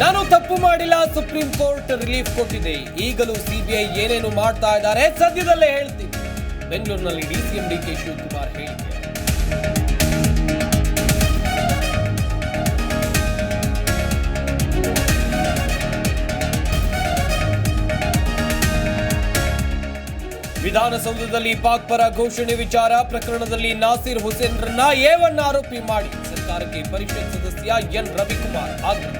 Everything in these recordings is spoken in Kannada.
ನಾನು ತಪ್ಪು ಮಾಡಿಲ್ಲ, ಸುಪ್ರೀಂ ಕೋರ್ಟ್ ರಿಲೀಫ್ ಕೊಟ್ಟಿದೆ. ಈಗಲೂ ಸಿಬಿಐ ಏನೇನು ಮಾಡ್ತಾ ಇದ್ದಾರೆ ಸದ್ಯದಲ್ಲೇ ಹೇಳ್ತೀನಿ. ಬೆಂಗಳೂರಿನಲ್ಲಿ ಡಿಸಿಎಂ ಡಿಕೆ ಶಿವಕುಮಾರ್ ಹೇಳಿದ್ದಾರೆ ವಿಧಾನಸೌಧದಲ್ಲಿ ಪಾಕ್ ಪರ ಘೋಷಣೆ ವಿಚಾರ, ಪ್ರಕರಣದಲ್ಲಿ ನಾಸಿರ್ ಹುಸೇನ್ರನ್ನ ಒನ್ ಆರೋಪಿ ಮಾಡಿ. ಸರ್ಕಾರಕ್ಕೆ ಪರಿಷತ್ ಸದಸ್ಯ ಎನ್ ರವಿಕುಮಾರ್ ಆಗ್ರಹ.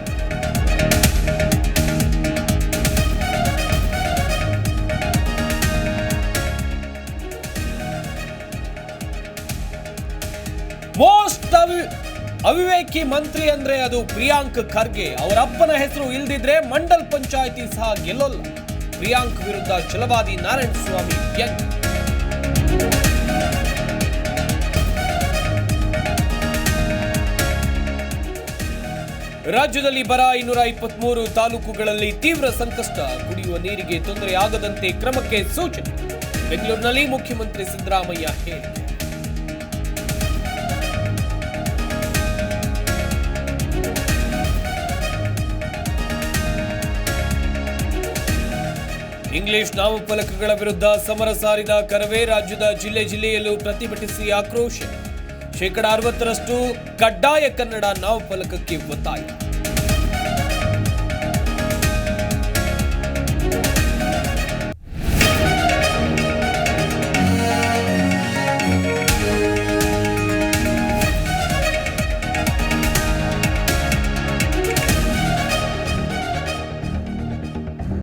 ಮೋಸ್ಟ್ ಅವಿ ಅವಿವೇಕಿ ಮಂತ್ರಿ ಅಂದ್ರೆ ಅದು ಪ್ರಿಯಾಂಕ್ ಖರ್ಗೆ ಅವರ ಅಪ್ಪನ ಹೆಸರು ಇಲ್ದಿದ್ರೆ ಮಂಡಲ್ ಪಂಚಾಯಿತಿ ಸಹ ಗೆಲ್ಲೋಲ್ಲ ಪ್ರಿಯಾಂಕ್ ವಿರುದ್ಧ ಛಲವಾದಿ ನಾರಾಯಣ ಸ್ವಾಮಿ ವ್ಯಂಗ್ಯ ರಾಜ್ಯದಲ್ಲಿ ಬರ ಇನ್ನೂರ ಇಪ್ಪತ್ಮೂರು ತಾಲೂಕುಗಳಲ್ಲಿ ತೀವ್ರ ಸಂಕಷ್ಟ. ಕುಡಿಯುವ ನೀರಿಗೆ ತೊಂದರೆ ಆಗದಂತೆ ಕ್ರಮಕ್ಕೆ ಸೂಚನೆ. ಬೆಂಗಳೂರಿನಲ್ಲಿ ಮುಖ್ಯಮಂತ್ರಿ ಸಿದ್ದರಾಮಯ್ಯ ಹೇಳಿಕೆ. ಇಂಗ್ಲಿಷ್ ನಾಮಫಲಕಗಳ ವಿರುದ್ಧ ಸಮರ ಸಾರಿದ ಕರವೇ ರಾಜ್ಯದ ಜಿಲ್ಲೆ ಜಿಲ್ಲೆಯಲ್ಲೂ ಪ್ರತಿಭಟಿಸಿ ಆಕ್ರೋಶ. ಶೇಕಡ ಅರವತ್ತರಷ್ಟು ಕಡ್ಡಾಯ ಕನ್ನಡ ನಾಮಫಲಕಕ್ಕೆ ಒತ್ತಾಯ.